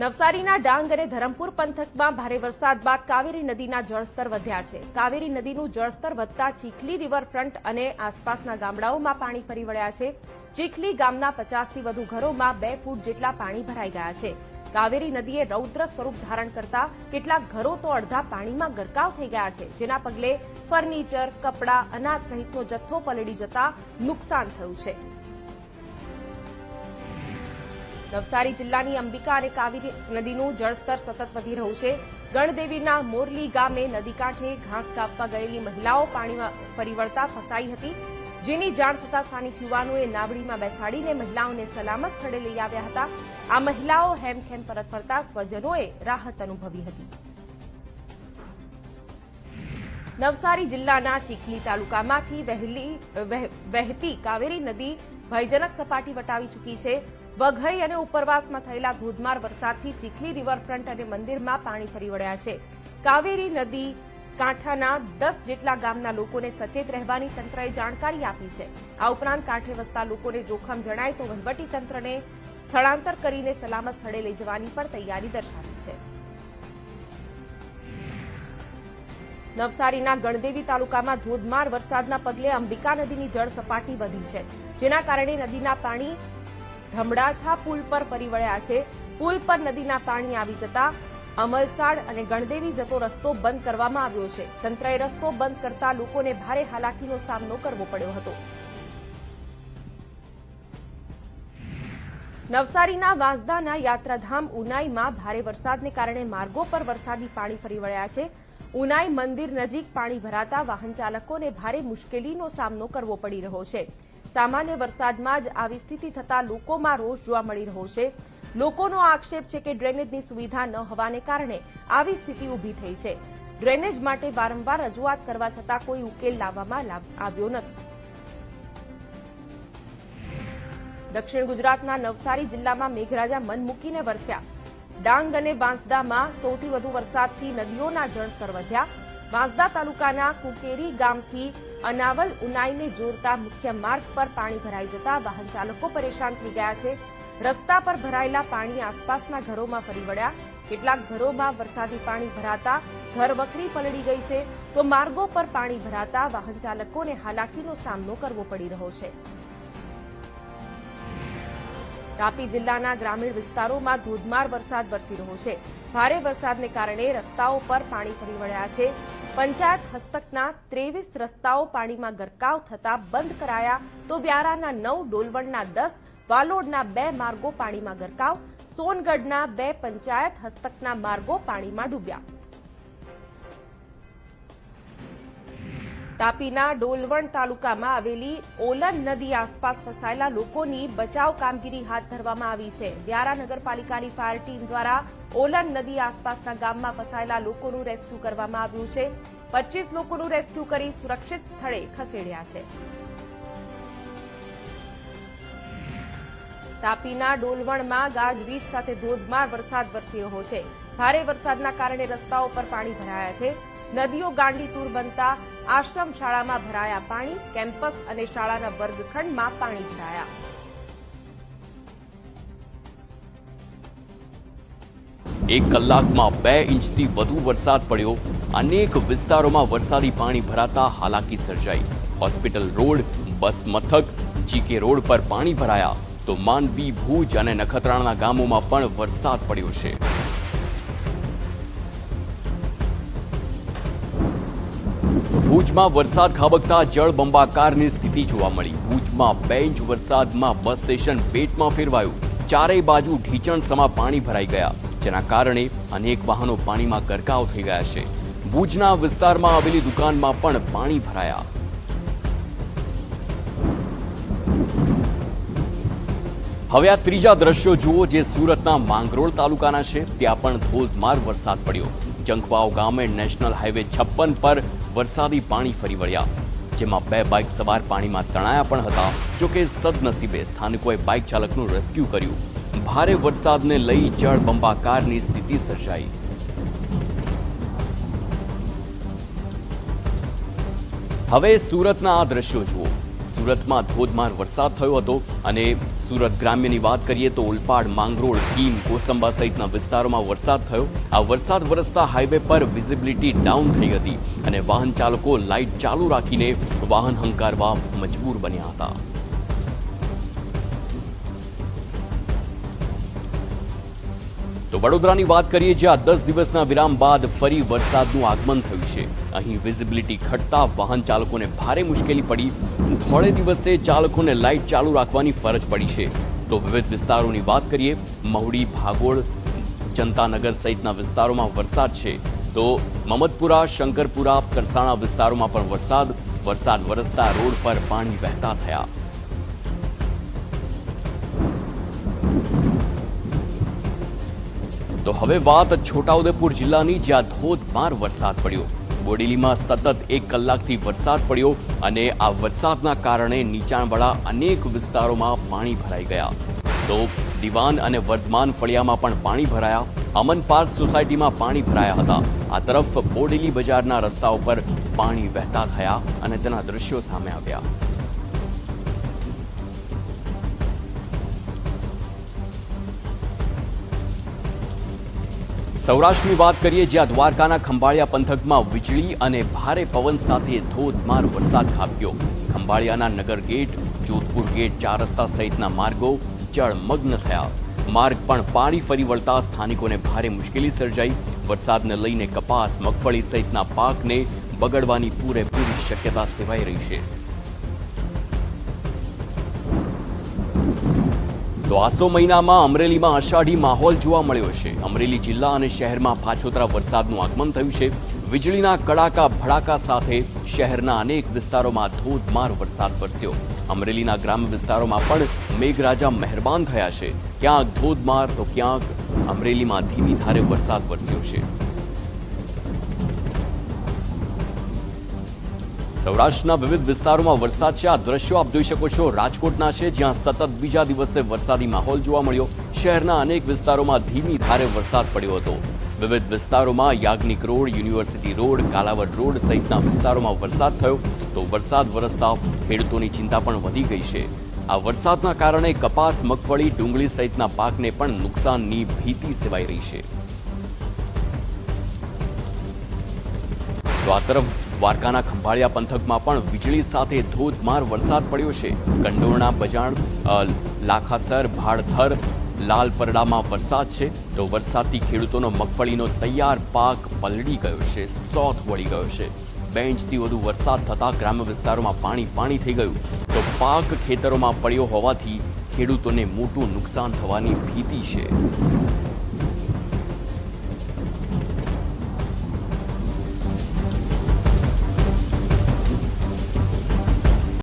નવસારીના ડાંગ અને ધરમપુર પંથકમાં ભારે વરસાદ બાદ કાવેરી નદીના જળસ્તર વધ્યા છે. કાવેરી નદીનું જળસ્તર વધતા ચીખલી રિવરફ્રન્ટ અને આસપાસના ગામડાઓમાં પાણી ફરી વળ્યા છે. ચીખલી ગામના પચાસથી વધુ ઘરોમાં બે ફૂટ જેટલા પાણી ભરાઈ ગયા છે. કાવેરી નદીએ રૌદ્ર સ્વરૂપ ધારણ કરતા કેટલાક ઘરો તો અડધા પાણીમાં ગરકાવ થઈ ગયા છે, જેના પગલે ફર્નિચર, કપડાં, અનાજ સહિતનો જથ્થો પલળી જતા નુકસાન થયું છે. નવસારી જિલ્લાની અંબિકા અને કાવેરી નદીનું જળસ્તર સતત વધી રહ્યું છે. ગણદેવીના મોરલી ગામે નદી ઘાસ કાપવા ગયેલી મહિલાઓ પાણીમાં ફરી ફસાઈ હતી. જેની જાણ થતા સ્થાનિક યુવાનોએ નાવડીમાં બેસાડીને મહિલાઓને સલામત સ્થળે લઈ આવ્યા હતા. આ મહિલાઓ હેમખેમ પરત ફરતા સ્વજનોએ રાહત અનુભવી હતી. નવસારી જિલ્લાના ચીખલી તાલુકામાંથી વહેતી કાવેરી નદી ભયજનક સપાટી વટાવી ચૂકી છે. વઘઈ અને ઉપરવાસમાં થયેલા ધોધમાર વરસાદથી ચીખલી રિવરફ્રન્ટ અને મંદિરમાં પાણી ફરી વળ્યા છે. કાવેરી નદી, કાંઠાના દસ જેટલા ગામના લોકોને સચેત રહેવાની તંત્રએ જાણકારી આપી છે. આ ઉપરાંત કાંઠે વસતા લોકોને જોખમ જણાય તો તંત્રને સ્થળાંતર કરીને સલામત સ્થળે લઈ જવાની પણ તૈયારી દર્શાવી છે. નવસારીના ગણદેવી તાલુકામાં ધોધમાર વરસાદના પગલે અંબિકા નદીની જળ સપાટી વધી છે, જેના કારણે નદીના પાણી ઢમડાછા પુલ પર ફરી વળ્યા છે. પુલ પર નદીના પાણી આવી જતા અમલસાડ અને ગણદેવી જતો રસ્તો બંધ કરવામાં આવ્યો છે. તંત્રએ રસ્તો બંધ કરતા લોકોને ભારે હાલાકીનો સામનો કરવો પડ્યો હતો. નવસારીના વાંસદાના યાત્રાધામ ઉનાઈમાં ભારે વરસાદને કારણે માર્ગો પર વરસાદી પાણી ફરી વળ્યા છે. ઉનાઈ મંદિર નજીક પાણી ભરાતા વાહન ચાલકોને ભારે મુશ્કેલીનો સામનો કરવો પડી રહ્યો છે. સામાન્ય વરસાદમાં જ આવી સ્થિતિ થતા લોકોમાં રોષ જોવા મળી રહ્યો છે. લોકોનો આક્ષેપ છે કે ડ્રેનેજની સુવિધા ન હોવાને કારણે આવી સ્થિતિ ઊભી થઈ છે. ડ્રેનેજ માટે વારંવાર રજૂઆત કરવા છતાં કોઈ ઉકેલ લાવવામાં લાવ- આવ્યો નથી. દક્ષિણ ગુજરાતના નવસારી જિલ્લામાં મેઘરાજા મન મૂકીને વરસ્યા. ડાંગ અને વાંસદામાં સૌથી વધુ વરસાદથી નદીઓના જળસ્તર વધ્યા. વાંસદા તાલુકાના કુકેરી ગામથી અનાવલ ઉનાઈને જોડતા મુખ્ય માર્ગ પર પાણી ભરાઈ જતા વાહન ચાલકો પરેશાન થઈ ગયા છે. રસ્તા પર ભરાયેલા પાણી આસપાસના ઘરોમાં ફરી વળ્યા. કેટલાક ઘરોમાં વરસાદી પાણી ભરાતા ઘર વખરી પલળી ગઈ છે. તો માર્ગો પર પાણી ભરાતા વાહન ચાલકોને હાલાકીનો સામનો કરવો પડી રહ્યો છે. તાપી જિલ્લાના ગ્રામીણ વિસ્તારોમાં ધોધમાર વરસાદ વરસી રહ્યો છે. ભારે વરસાદને કારણે રસ્તાઓ પર પાણી ફરી વળ્યા છે. પંચાયત હસ્તકના ત્રેવીસ રસ્તાઓ પાણીમાં ગરકાવ થતા બંધ કરાયા તો વ્યારાના નવ, ડોલવણના દસ, વાલોડના બે માર્ગો પાણીમાં ગરકાવ, સોનગઢના બે પંચાયત હસ્તકના માર્ગો પાણીમાં ડૂબ્યા. તાપીના ડોલવણ તાલુકામાં આવેલી ઓલન નદી આસપાસ ફસાયેલા લોકોની બચાવ કામગીરી હાથ ધરવામાં આવી છે. વ્યારા નગરપાલિકાની ફાયર ટીમ દ્વારા ઓલન નદી આસપાસના ગામમાં ફસાયેલા લોકોનું રેસ્ક્યુ કરવામાં આવ્યું છે. પચીસ લોકોનું રેસ્ક્યુ કરી સુરક્ષિત સ્થળે ખસેડ્યા છે. તાપીના ડોલવણમાં ગાજવીજ સાથે ધોધમાર વરસાદ વરસી રહ્યો છે. ભારે વરસાદના કારણે રસ્તાઓ પર પાણી ભરાયા છે. નદીઓ ગાંડીતુર બનતા આશ્રમ શાળામાં ભરાયા પાણી, કેમ્પસ અને શાળાના વર્ગખંડમાં પાણી ભરાયા એક કલાકમાં બે ઇંચથી વધુ વરસાદ પડ્યો. અનેક વિસ્તારોમાં વરસાદી પાણી ભરાતા હાલાકી સર્જાઈ. હોસ્પિટલ રોડ, બસ મથક, જીકે રોડ પર પાણી ભરાયા. તો માંડવી ભુજ અને નખત્રાણાના ગામોમાં પણ વરસાદ પડ્યો છે. ભુજમાં વરસાદ ખાબકતા જળબંબાકારની સ્થિતિ જોવા મળી. ભુજમાં બે ઇંચ વરસાદમાં બસ સ્ટેશન પેટમાં ફેરવાયું. ચારેય બાજુ ઢીચણ સમા પાણી ભરાઈ ગયા. જેના કારણે અનેક વાહનો પાણીમાં ગરકાવ થઈ ગયા છે. ભુજના વિસ્તારમાં આવેલી દુકાનમાં પણ પાણી ભરાયા. હવે આ ત્રીજા દ્રશ્યો જુઓ જે સુરતના માંગરોળ તાલુકાના છે. ત્યાં પણ ધોધમાર વરસાદ પડ્યો. જંખવાવ ગામે નેશનલ હાઈવે છપ્પન પર વરસાદી પાણી ફરી વળ્યા. જેમાં બે બાઇક સવાર પાણીમાં તણાયા પણ હતા. જોકે સદનસીબે સ્થાનિકોએ બાઇક ચાલકનું રેસ્ક્યુ કર્યું. ભારે વરસાદને લઈ જળબંબાકારની સ્થિતિ સર્જાઈ. હવે સુરતના આ દ્રશ્યો જુઓ. સુરતમાં ધોધમાર વરસાદ થયો હતો અને સુરત ગ્રામ્યની વાત કરીએ તો ઓલપાડ માંગરોળ કીમ કોસંબા સહિતના વિસ્તારોમાં વરસાદ થયો. આ વરસાદ વરસતા હાઈવે પર વિઝિબિલિટી ડાઉન થઈ હતી અને વાહન ચાલકો લાઇટ ચાલુ રાખીને વાહન હંકારવા મજબૂર બન્યા હતા. તો વડોદરાની વાત કરીએ, જ્યાં દસ દિવસના વિરામ બાદ ફરી વરસાદનું આગમન થયું છે. અહીં વિઝિબિલિટી ઘટતા વાહન ચાલકોને ભારે મુશ્કેલી પડી. થોડે દિવસે ચાલકોને લાઇટ ચાલુ રાખવાની ફરજ પડી છે. તો વિવિધ વિસ્તારોની વાત કરીએ, મહુડી, ભાગોળ, જનતાનગર સહિતના વિસ્તારોમાં વરસાદ છે. તો મમદપુરા શંકરપુરા તરસાણા વિસ્તારોમાં પણ વરસાદ. વરસાદ વરસતા રોડ પર પાણી વહેતા થયા. તો હવે વાત છોટાઉદેપુર જિલ્લાની, જ્યાં ધોધમાર વરસાદ પડ્યો. બોડેલીમાં સતત એક કલાકથી વરસાદ પડ્યો અને આ વરસાદના કારણે નીચાણવાળા અનેક વિસ્તારોમાં પાણી ભરાઈ ગયા. તો દિવાન અને વર્ધમાન ફળિયામાં પણ પાણી ભરાયા. અમન પાર્ક સોસાયટીમાં પાણી ભરાયા હતા. આ તરફ બોડેલી બજારના રસ્તા ઉપર પાણી વહેતા થયા અને તેના દ્રશ્યો સામે આવ્યા. સૌરાષ્ટ્રની વાત કરીએ, જ્યાં દ્વારકાના ખંભાળિયા પંથકમાં વીજળી અને ભારે પવન સાથે ધોધમાર વરસાદ ખાબક્યો. ખંભાળિયાના નગર ગેટ, જોધપુર ગેટ ચાર રસ્તા સહિતના માર્ગો જળમગ્ન થયા. માર્ગ પણ પાણી ફરી વળતા સ્થાનિકોને ભારે મુશ્કેલી સર્જાઈ. વરસાદને લઈને કપાસ, મગફળી સહિતના પાકને બગડવાની પૂરેપૂરી શક્યતા સેવાઈ રહી છે. તો મહિનામાં અમરેલીમાં અષાઢી માહોલ જોવા મળ્યો છે. અમરેલી જિલ્લા અને શહેરમાં પાછોતરા વરસાદનું આગમન થયું છે. વીજળીના કડાકા ભડાકા સાથે શહેરના અનેક વિસ્તારોમાં ધોધમાર વરસાદ વરસ્યો. અમરેલીના ગ્રામ્ય વિસ્તારોમાં પણ મેઘરાજા મહેરબાન થયા છે. ક્યાંક ધોધમાર તો ક્યાંક અમરેલીમાં ધીમી ધારે વરસાદ વરસ્યો છે. સૌરાષ્ટ્રના વિવિધ વિસ્તારોમાં વરસાદ છે. આ દ્રશ્યો આપ જોઈ શકો છો. રાજકોટના છે, જ્યાં સતત બીજા દિવસે વરસાદી માહોલ જોવા મળ્યો. શહેરના અનેક વિસ્તારોમાં ધીમી ધારે વરસાદ પડ્યો હતો. વિવિધ વિસ્તારોમાં Yagnik road, university road, Kalavad road સહિતના વિસ્તારોમાં વરસાદ થયો. તો વરસાદ વરસતા ખેડૂતોની ચિંતા પણ વધી ગઈ છે. આ વરસાદના કારણે કપાસ, મગફળી, ડુંગળી સહિતના પાકને પણ નુકસાનની ભીતિ સેવાઈ રહી છે. તો આ તરફ દ્વારકાના ખંભાળિયા પંથકમાં પણ વીજળી સાથે ધોધમાર વરસાદ પડ્યો છે. કંડોરણા બજાણ લાખાસર, ભાડધર, લાલ પરડામાં વરસાદ છે. તો વરસાદથી ખેડૂતોનો મગફળીનો તૈયાર પાક પલળી ગયો છે, સોથ વળી ગયો છે. બે ઇંચથી વધુ વરસાદ થતાં ગ્રામ્ય વિસ્તારોમાં પાણી પાણી થઈ ગયું. તો પાક ખેતરોમાં પડ્યો હોવાથી ખેડૂતોને મોટું નુકસાન થવાની ભીતિ છે.